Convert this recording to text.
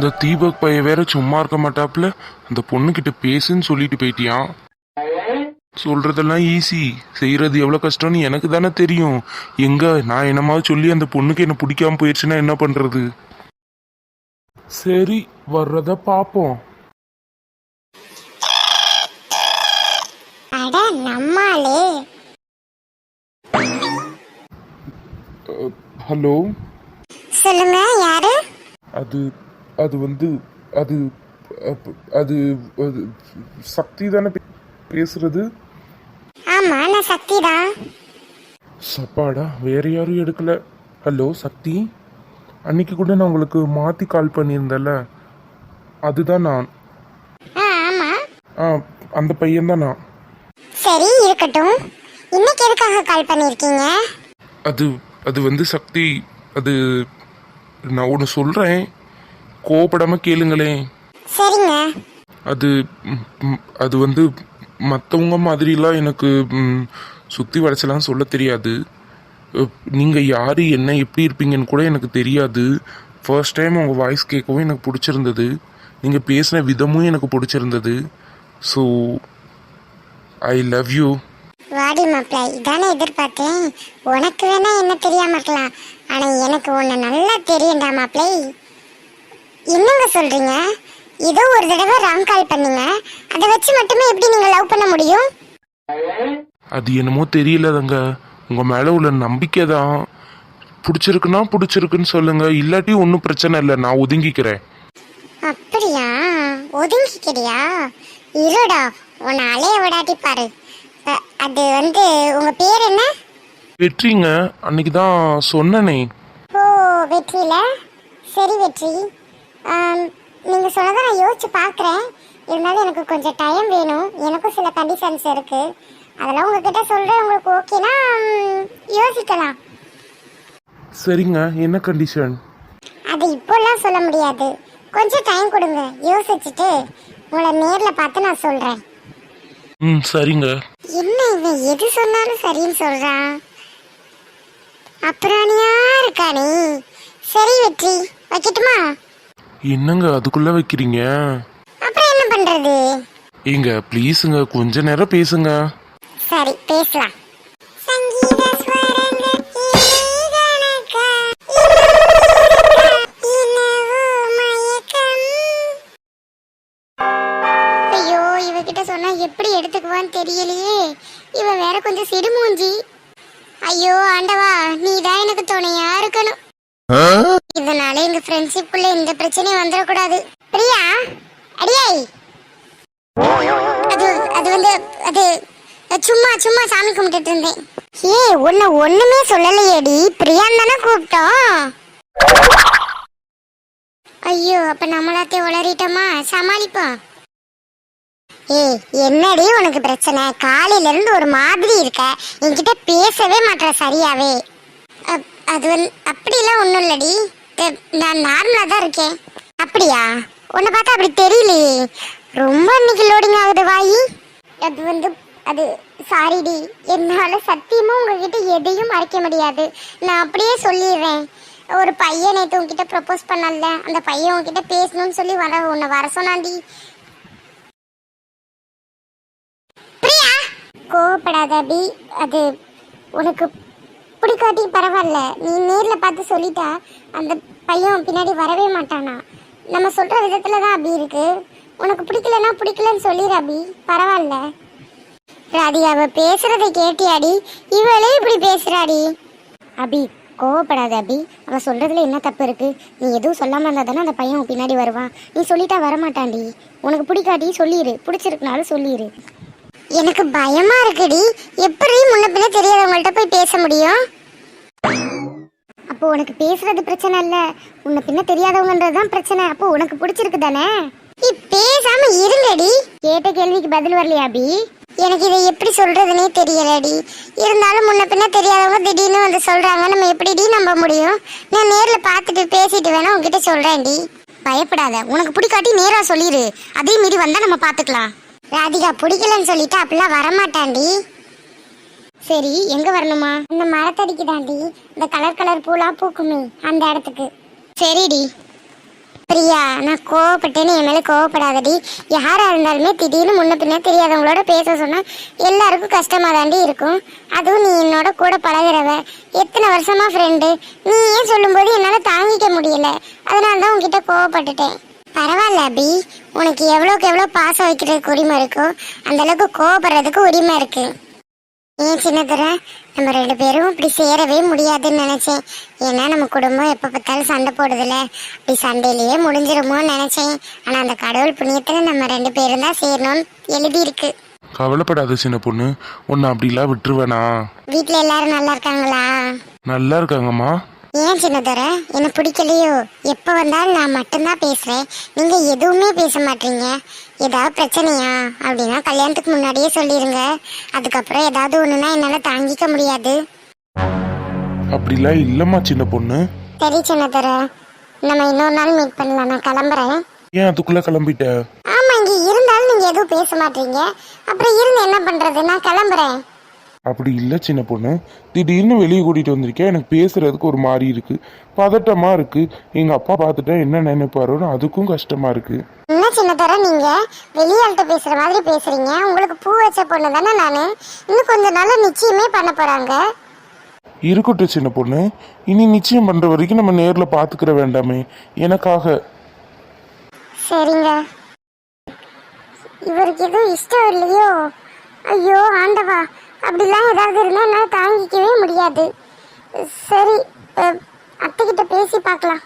இந்த தீபக் பையன் வேற சும்மா இருக்க மாட்டாப்புல அந்த பொண்ணுகிட்ட பேசுன்னு சொல்லிட்டு போயிட்டியான் சொல்றதெல்லாம் ஈஸி செய்யறது எவ்வளவு கஷ்டம்னு எனக்கு தானே தெரியும். எங்க நான் என்னமாவது சொல்லி அந்த பொண்ணுக்கு என்ன பிடிக்காம போயிடுச்சுன்னா என்ன பண்றது? சரி வர்றத பாப்போம். ஹலோ? சொல்லுங்க யாரு? அது அது வந்து அது அது அது சக்தி தானே பேசுறது? ஆமா நான் சக்தி தான்? சப்பாடா வேற யாரும் எடுக்கல. ஹலோ சக்தி? அன்னைக்கு கூட நான் உங்களுக்கு மாத்தி கால் பண்ணியிருந்தேன்ல. அதுதான் நான். ஆ அந்த பையன் தான் நான். சரி இருக்கட்டும். இன்னைக்கு எதுக்காக கால் பண்ணியிருக்கீங்க? அது அது வந்து சக்தி அது நான் ஒன்று சொல்கிறேன் கோவப்படாம கேளுங்களேன் சரிங்க. அது ம், ம், அது வந்து மற்றவங்க மாதிரிலாம் எனக்கு ம், சுத்தி வளைச்சலாம் சொல்ல தெரியாது. அஹ், நீங்க யாரு என்ன எப்படி இருப்பீங்கன்னு கூட எனக்கு தெரியாது. ஃபர்ஸ்ட் டைம் உங்க வாய்ஸ் கேட்கவும் எனக்கு பிடிச்சிருந்தது. நீங்க பேசின விதமும் எனக்கு பிடிச்சிருந்தது. ஸோ ஐ லவ் யூ வாடி மாப்பிள்ள இதானே எதிர்பார்த்தேன். உனக்கு வேணா என்ன தெரியாம இருக்கலாம். ஆனா எனக்கு உன்னை நல்லா தெரியும்டா மாப்பிள்ளை என்னங்க சொல்றீங்க? ஏதோ ஒரு தடவை ராங் கால் பண்ணீங்க. அதை வச்சு மட்டுமே எப்படி நீங்க லவ் பண்ண முடியும்? அது என்னமோ தெரியலதங்க. உங்க மேல உள்ள நம்பிக்கை தான். பிடிச்சிருக்குன்னா பிடிச்சிருக்குன்னு சொல்லுங்க. இல்லாட்டி ஒன்றும் பிரச்சனை இல்லை. நான் ஒதுங்கிக்கிறேன். அப்படியா? ஒதுங்கிக்கிறியா? இருடா. உன்னை அலைய விடாட்டி பாரு. அ- அது வந்து உங்க பேர் என்ன? வெற்றிங்க. அன்னைக்கு தான் சொன்னனே. ஓ வெற்றியில சரி வெற்றி. ஆம், நீங்க சொன்னதை நான் யோசிச்சு பார்க்குறேன். இருந்தாலும் எனக்கு கொஞ்சம் டைம் வேணும். எனக்கும் சில கண்டிஷன்ஸ் இருக்கு. அதெல்லாம் உங்ககிட்ட சொல்றேன். உங்களுக்கு ஓகேனா யோசிக்கலாம். சரிங்க. என்ன கண்டிஷன் அது இப்போல்லாம் சொல்ல முடியாது. கொஞ்சம் டைம் கொடுங்க. யோசிச்சுட்டு உங்களை நேர்ல பார்த்து நான் சொல்றேன். ம் சரிங்க. என்ன இவன் எது சொன்னாலும் சரின்னு சொல்றான்? அப்புறம் இருக்கா நீ? சரி வெற்றி. வைக்கட்டுமா? என்னங்க அதுக்குள்ள வைக்கிறீங்க? அப்புறம் என்ன பண்றது? ஏங்க ப்ளீஸுங்க கொஞ்ச நேரம் பேசுங்க. சரி பேசலாம். சங்கீத ஸ்வரங்கள் இனி கணக்கா, இனவோ மயக்கம். ஐயோ இவகிட்ட சொன்னா எப்படி எடுத்துக்குவான்னு தெரியலையே. இவ வேற கொஞ்சம் சிடுமூஞ்சி ஐயோ ஆண்டவா நீ தான் எனக்கு துணையா இருக்கணும். இதனால எங்க ஃப்ரெண்ட்ஷிப்புள்ள எந்த பிரச்சனையும் வந்துடக்கூடாது. பிரியா? அடியாய்! அது அது வந்து அது சும்மா சும்மா சாமி கும்பிட்டுட்டு இருந்தேன். ஏய் உன்னை ஒண்ணுமே சொல்லலையேடி. பிரியான் தானே கூப்பிட்டோம். ஐயோ அப்ப நம்மளாத்தே உளறிட்டோமா சமாளிப்போம். ஏய் என்னடி உனக்கு பிரச்சனை? காலையில இருந்து ஒரு மாதிரி இருக்க. என்கிட்ட பேசவே மாட்டேற சரியாவே. அப்- அது வந்து அப்படிலாம் ஒன்றும் இல்லடி. நான் நார்மலாக தான் இருக்கேன். அப்படியா? உன்னை பார்த்தா அப்படி தெரியலையே. ரொம்ப இன்னைக்கு லோடிங் ஆகுது வாயி. அது வந்து அது சாரிடி என்னால் சத்தியமாக உங்ககிட்ட எதையும் மறைக்க முடியாது. நான் அப்படியே சொல்லிடுறேன். ஒரு பையன் நேற்று உங்ககிட்ட ப்ரப்போஸ் பண்ணல அந்த பையன் உங்ககிட்ட பேசணும்னு சொல்லி வர உன்னை வர சொன்னாண்டி பிரியா? கோவப்படாத அபி அது உனக்கு பிடிக்காட்டி பரவாயில்ல. நீ நேரில் பார்த்து சொல்லிட்டா அந்த பையன் பின்னாடி வரவே மாட்டானா. நம்ம சொல்கிற விதத்தில் தான் அபி இருக்கு. உனக்கு பிடிக்கலன்னா பிடிக்கலன்னு சொல்லிடு அபி. பரவாயில்ல. ராதி அவ பேசுறத கேட்டியாடி? இவளே இப்படி பேசுறாடி. அபி கோவப்படாத அபி. அவ சொல்றதுல என்ன தப்பு இருக்கு? நீ எதுவும் சொல்லாம இருந்தா தானே அந்த பையன் பின்னாடி வருவான். நீ சொல்லிட்டா வரமாட்டான்டி. உனக்கு பிடிக்காட்டி சொல்லிடு பிடிச்சிருக்குனாலும் சொல்லிடு எனக்கு பயமா இருக்குடி. எப்படி முன்ன பின்ன தெரியாதவங்கள்ட்ட போய் பேச முடியும். அப்போ உனக்கு பேசுறது பிரச்சனை இல்ல. உன்னை பின்ன தெரியாதவங்கன்றது தான் பிரச்சனை. அப்போ உனக்கு பிடிச்சிருக்கு தானே? நீ பேசாம இருங்கடி. கேட்ட கேள்விக்கு பதில் வரலையா அபி? எனக்கு இதை எப்படி சொல்றதுனே தெரியலடி. இருந்தாலும் முன்ன பின்ன தெரியாதவங்க திடீர்னு வந்து சொல்றாங்க. நம்ம எப்படிடி நம்ப முடியும்? நான் நேர்ல பார்த்துட்டு பேசிட்டு வேணா உங்ககிட்ட சொல்றேன்டி. பயப்படாத. உனக்கு பிடிக்காட்டி நேரா சொல்லிடு அதே மீறி வந்தா நம்ம பாத்துக்கலாம் ராதிகா பிடிக்கலன்னு சொல்லிட்டு அப்படிலாம் வரமாட்டாண்டி சரி எங்க வரணுமா? இந்த மரத்தடிக்கு தாண்டி இந்த கலர் கலர் பூலாம் பூக்குமே அந்த இடத்துக்கு. சரிடி. பிரியா நான் கோவப்பட்டேன்னு என் மேலே கோவப்படாதடி. யாராக இருந்தாலுமே திடீர்னு முன்ன பின்ன தெரியாதவங்களோட பேச சொன்னால் எல்லாருக்கும் கஷ்டமாக தாண்டி இருக்கும். அதுவும் நீ என்னோட கூட பழகுறவ. எத்தனை வருஷமா ஃப்ரெண்டு நீ ஏன் சொல்லும்போது என்னால் தாங்கிக்க முடியல. அதனால தான் உங்ககிட்ட கோவப்பட்டுட்டேன். பரவாயில்ல அபி. உனக்கு எவ்வளோக்கு எவ்வளோ பாசம் வைக்கிறதுக்கு உரிமை இருக்கோ அந்த அளவுக்கு கோவப்படுறதுக்கு உரிமை இருக்கு. ஏன் சின்னதுரை நம்ம ரெண்டு பேரும் இப்படி சேரவே முடியாதுன்னு நினைச்சேன். ஏன்னா நம்ம குடும்பம் எப்போ பார்த்தாலும் சண்டை போடுதுல அப்படி சண்டையிலேயே முடிஞ்சிருமோன்னு நினைச்சேன். ஆனா அந்த கடவுள் புண்ணியத்துல நம்ம ரெண்டு பேரும் தான் சேரணும்னு எழுதியிருக்கு. கவலைப்படாத சின்ன பொண்ணு. உன்னை அப்படிலாம் விட்டுருவேனா? வீட்ல எல்லாரும் நல்லா இருக்காங்களா? நல்லா இருக்காங்கம்மா. ஏன் சின்னதுரை? என்ன பிடிக்கலையோ? எப்போ வந்தாலும் நான் மட்டும்தான் பேசுறேன். நீங்க எதுவுமே பேச மாட்டீங்க. ஏதாவது பிரச்சனையா? அப்படின்னா கல்யாணத்துக்கு முன்னாடியே சொல்லிருங்க. அதுக்கப்புறம் ஏதாவது ஒண்ணுனா என்னால தாங்கிக்க முடியாது. அப்படிலாம் இல்லைம்மா சின்ன பொண்ணு. சரி சின்னதுரை. நம்ம இன்னொரு நாள் மீட் பண்ணலாம். நான் கிளம்புறேன். ஏன் அதுக்குள்ளே கிளம்பிட்ட? ஆமா இங்க இருந்தாலும் நீங்க எதுவும் பேச மாட்டீங்க. அப்புறம் இருந்து என்ன பண்றது? நான் கிளம்புறேன். அப்படி இல்லை சின்ன பொண்ணு. திடீர்னு வெளியே கூட்டிகிட்டு வந்திருக்கேன் எனக்கு பேசுறதுக்கு ஒரு மாதிரி இருக்கு. பதட்டமாக இருக்கு. எங்கள் அப்பா பார்த்துட்டா என்ன நினைப்பாரோன்னு அதுக்கும் கஷ்டமாக இருக்கு. என்ன சின்னதர நீங்க? வெளியாள்கிட்ட பேசுற மாதிரி பேசுறீங்க. உங்களுக்கு பூ வச்ச பொண்ணு தானே நானு. இன்னும் கொஞ்ச நாள்ல நிச்சயமே பண்ண போறாங்க. இருக்கட்டும் சின்ன பொண்ணு. இனி நிச்சயம் பண்ணுற வரைக்கும் நம்ம நேரில் பார்த்துக்கிற வேண்டாமே. எனக்காக. சரிங்க. இவருக்கு எதுவும் இஷ்டம் இல்லையோ? ஐயோ ஆண்டவா. அப்படிலாம் ஏதாவது இருந்தால் என்னால் தாங்கிக்கவே முடியாது. சரி அத்தைக்கிட்ட பேசி பார்க்கலாம்.